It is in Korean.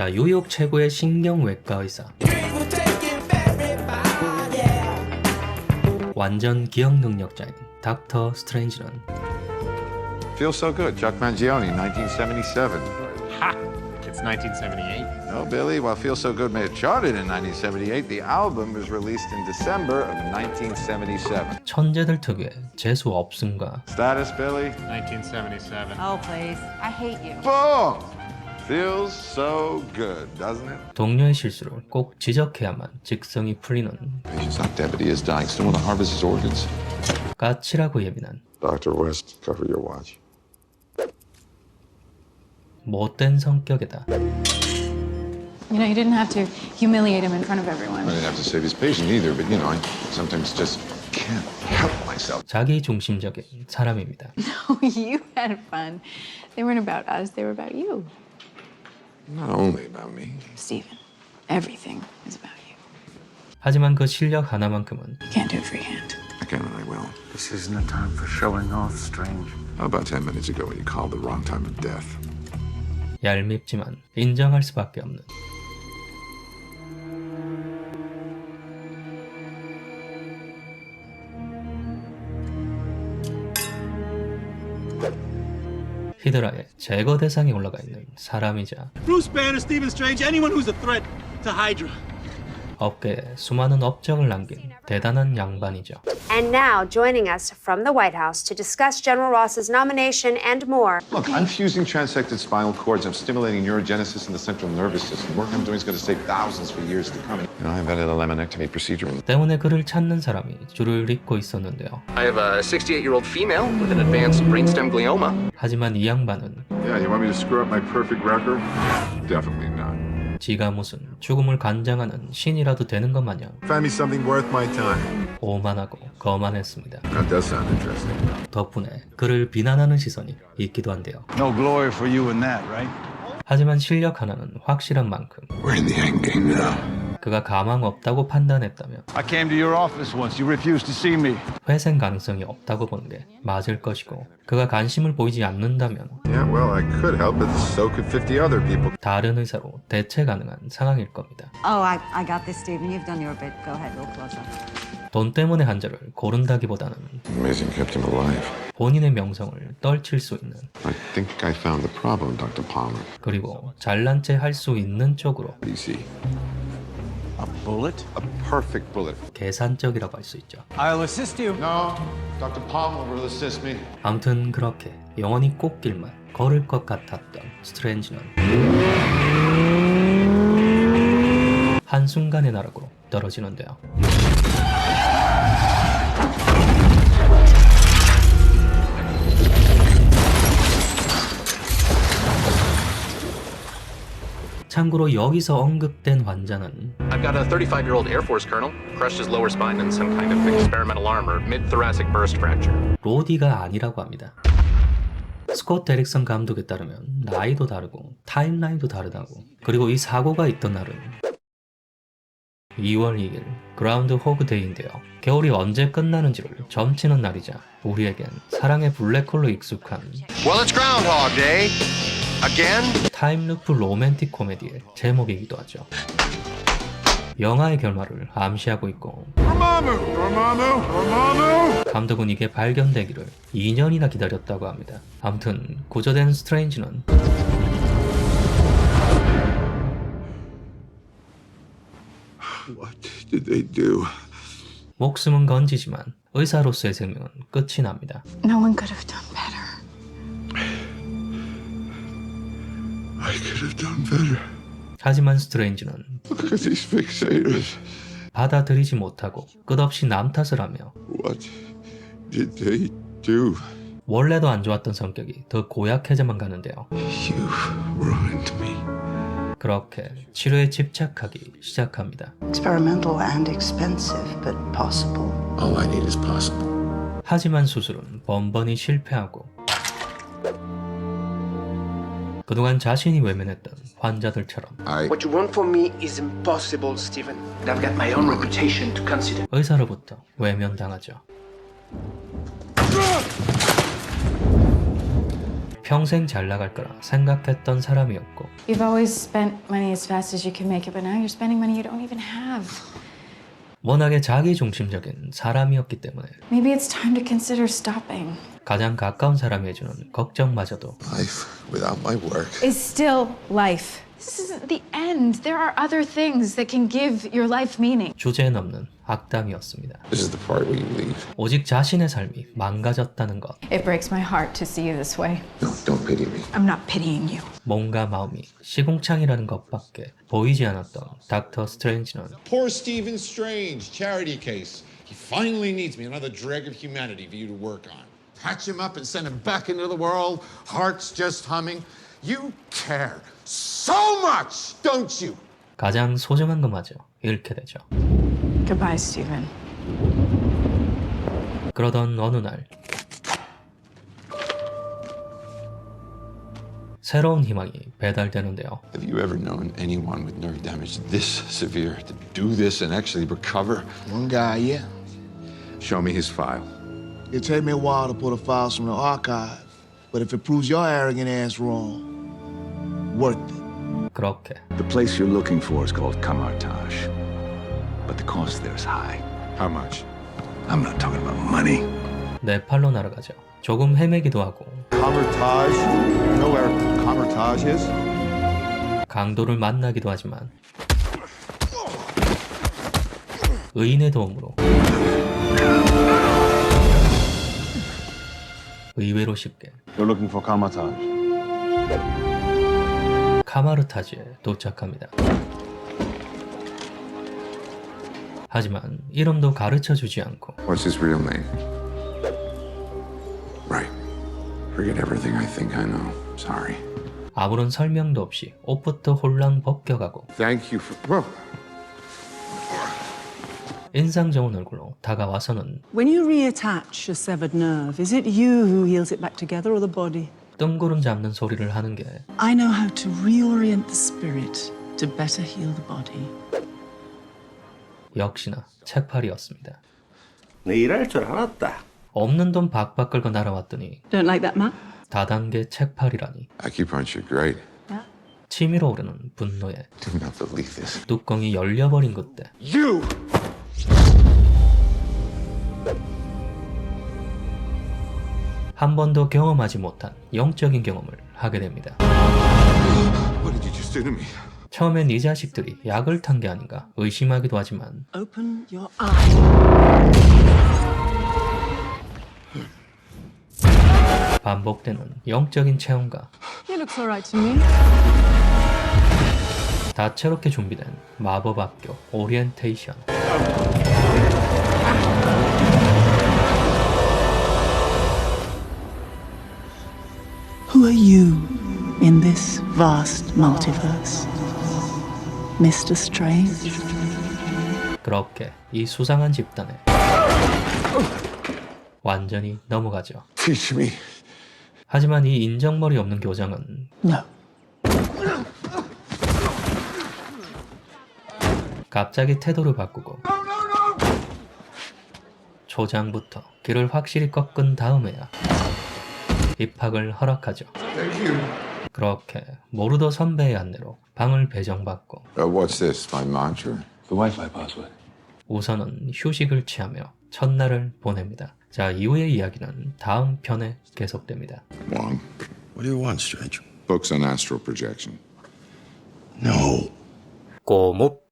자, 뉴욕 최고의 신경외과 의사. 완전 기억 능력자인 닥터 스트레인지는 Feels so good. Chuck Mangione, 1977. Ha! It's 1978. No, Billy, while Feel So Good may have charted in 1978, the album was released in December of 1977. 천재들 특유의 재수 없음과 Status, Billy? 1977. Oh, please. I hate you. Boom! Feels so good, doesn't it? 동료의 실수를 꼭 지적해야만 직성이 풀리는 Patient's he is dying. Want to harvest his organs. 까칠하고 예민한 Dr. West, cover your watch. 못된 성격에다 You know, you didn't have to humiliate him in front of everyone. I didn't have to save his patient either, but you know, I sometimes just can't help myself. 자기 중심적인 사람입니다. you had fun. They weren't about us, they were about you. Not only about me. Stephen, everything is about you. 하지만 그 실력 하나만큼은 You can't do it freehand. I can and I will. This isn't a time for showing off, Strange. How about 10 minutes ago when you called the wrong time of death? 얄밉지만 인정할 수밖에 없는 히드라의 제거 대상에 올라가 있는 사람이자 Bruce Banner, Stephen Strange, anyone who's a threat to Hydra. 업계에 수많은 업적을 남긴 대단한 양반이죠. And now, joining us from the White House to discuss General Ross's nomination and more, Look, I'm fusing transected spinal cords. I'm stimulating neurogenesis in the central nervous system. Work I'm doing is going to save thousands for years to come. You know, I invented a laminectomy procedure. 때문에 그를 찾는 사람이 줄을 잇고 있었는데요. I have a 68 year old female with an advanced brainstem glioma. 하지만 이 양반은 Yeah, you want me to screw up my perfect record? Definitely not. 지가 무슨 죽음을 관장하는 신이라도 되는 것 마냥 Find me something worth my time. 오만하고 거만했습니다. That does sound interesting. 덕분에 그를 비난하는 시선이 있기도 한데요. No glory for you in that, right? 하지만 실력 하나는 확실한 만큼 We're in the end game now. 그가 가망 없다고 판단했다면. 회생 가능성이 없다고 보는 게 맞을 것이고 그가 관심을 보이지 않는다면 Yeah, well, I could help, but so could 50 other people. 다른 의사로 대체 가능한 상황일 겁니다. Oh, I, I got this, Stephen. You've done your bit. Go ahead, we'll close up. 돈 때문에 한자를 고른다기보다는. 본인의 명성을 떨칠 수 있는 I think I found the problem, Dr. Palmer. 그리고 잘난 체할 수 있는 쪽으로 A bullet? A perfect bullet. 계산적이라고 할 수 있죠. I'll assist you. No, Dr. Palmer will assist me. 아무튼 그렇게 영원히 꽃길만 걸을 것 같았던 스트레인지는 한순간의 나락으로 떨어지는데요. 참고로 여기서 언급된 환자는 I've got a 35 year old Air Force colonel, crushed his lower spine in some kind of experimental armor, mid thoracic burst fracture. 로디가 아니라고 합니다. 스콧 데릭슨 감독에 따르면 나이도 다르고 타임라인도 다르다고 그리고 이 사고가 있던 날은 2월 2일 그라운드 호그 데이인데요. 겨울이 언제 끝나는지를 점치는 날이자 우리에겐 사랑의 블랙홀로 익숙한 Well, it's Groundhog Day. Again? 타임루프 로맨틱 코미디의 제목이기도 하죠. 영화의 결말을 암시하고 있고 감독은 이게 발견되기를 2년이나 기다렸다고 합니다. 아무튼 구조된 스트레인지는 What did they do? 목숨은 건지지만 의사로서의 생명은 끝이 납니다. No one could have done better. I could have done better. 하지만 스트레인지는 Look at these fixators. 받아들이지 못하고 끝없이 남 탓을 하며 What did they do? 원래도 안 좋았던 성격이 더 고약해져만 가는데요. You ruined me. 그렇게 치료에 집착하기 시작합니다. Experimental and expensive, but possible. All I need is possible. 하지만 수술은 번번이 실패하고 그동안 자신이 외면했던 환자들처럼 What you want from me is impossible, Stephen. And I've got my own reputation to consider. 의사로부터 외면당하죠. 평생 잘 나갈 거라 생각했던 사람이었고 You've always spent money as fast as you can make it, but now you're spending money you don't even have. 워낙에 자기중심적인 사람이었기 때문에 Maybe it's time to consider stopping. 가장 가까운 사람이 해주는 걱정마저도 Life without my work. Is still life. This isn't the end. There are other things that can give your life meaning. 주제 넘는 악담이었습니다. This is the part where you leave. 오직 자신의 삶이 망가졌다는 것, It breaks my heart to see you this way. No, don't pity me. I'm not pitying you. 몸과 마음이 시궁창이라는 것밖에 보이지 않았던 닥터 스트레인지는 Poor Stephen Strange, charity case. He finally needs me, another dreg of humanity for you to work on. Patch him up and send him back into the world, hearts just humming. You care so much, don't you? 가장 소중한 것마저 잃게 되죠. Goodbye, Stephen. 그러던 어느 날 새로운 희망이 배달되는데요. Have you ever known anyone with nerve damage this severe to do this and actually recover? One guy, yeah. Show me his file. It'll take me a while to pull the files from the archive, but if it proves your arrogant ass wrong, worth it. 그렇게 The place you're looking for is called Kamartaj. But the cost there is high. How much? I'm not talking about money. 네팔로 날아가죠. 조금 헤매기도 하고 Comertage. You know where Comertage is? 강도를 만나기도 하지만 의인의 도움으로 의외로 쉽게 You're looking for Kamartaj. 카마르타지에 도착합니다. 하지만 이름도 가르쳐 주지 않고 What's his real name? Right. Forget everything I think I know. Sorry. 아무런 설명도 없이 옷부터 홀랑 벗겨가고 Thank you for. 인상 좋은 얼굴로 다가와서는 When you reattach a severed nerve, is it you who heals it back together or the body? 뜬구름 잡는 소리를 하는 게 I know how to reorient the spirit to better heal the body. 역시나 책팔이었습니다. 내 일할 줄 알았다. 없는 돈 박박 끌고 날아왔더니 Don't like that, Matt? 다단계 책팔이라니 Acupuncture, great. 치밀어 오르는 분노에 Do not believe this. 뚜껑이 열려버린 그때 You! 한 번도 경험하지 못한 영적인 경험을 하게 됩니다. What did you just do to me? 처음엔 이 자식들이 약을 탄 게 아닌가 의심하기도 하지만 Open your eyes. 반복되는 영적인 체험과 He looks alright to me. 다채롭게 준비된 마법 학교 오리엔테이션 Who are you in this vast multiverse? Mr. Strange? 그렇게 이 수상한 집단에 완전히 넘어가죠. Teach me. 하지만 이 인정머리 없는 교장은 No. 갑자기 태도를 바꾸고 초장부터 길을 확실히 꺾은 다음에야 입학을 허락하죠. Thank you. 그렇게 모르더 선배의 안내로 방을 배정받고 Uh, what's this? My mantra? The Wi-Fi password. 우선은 휴식을 취하며 첫날을 보냅니다. 자, 이후의 이야기는 다음 편에 계속됩니다. Wong. What do you want, Strange? Books on astral projection. No. 꼬목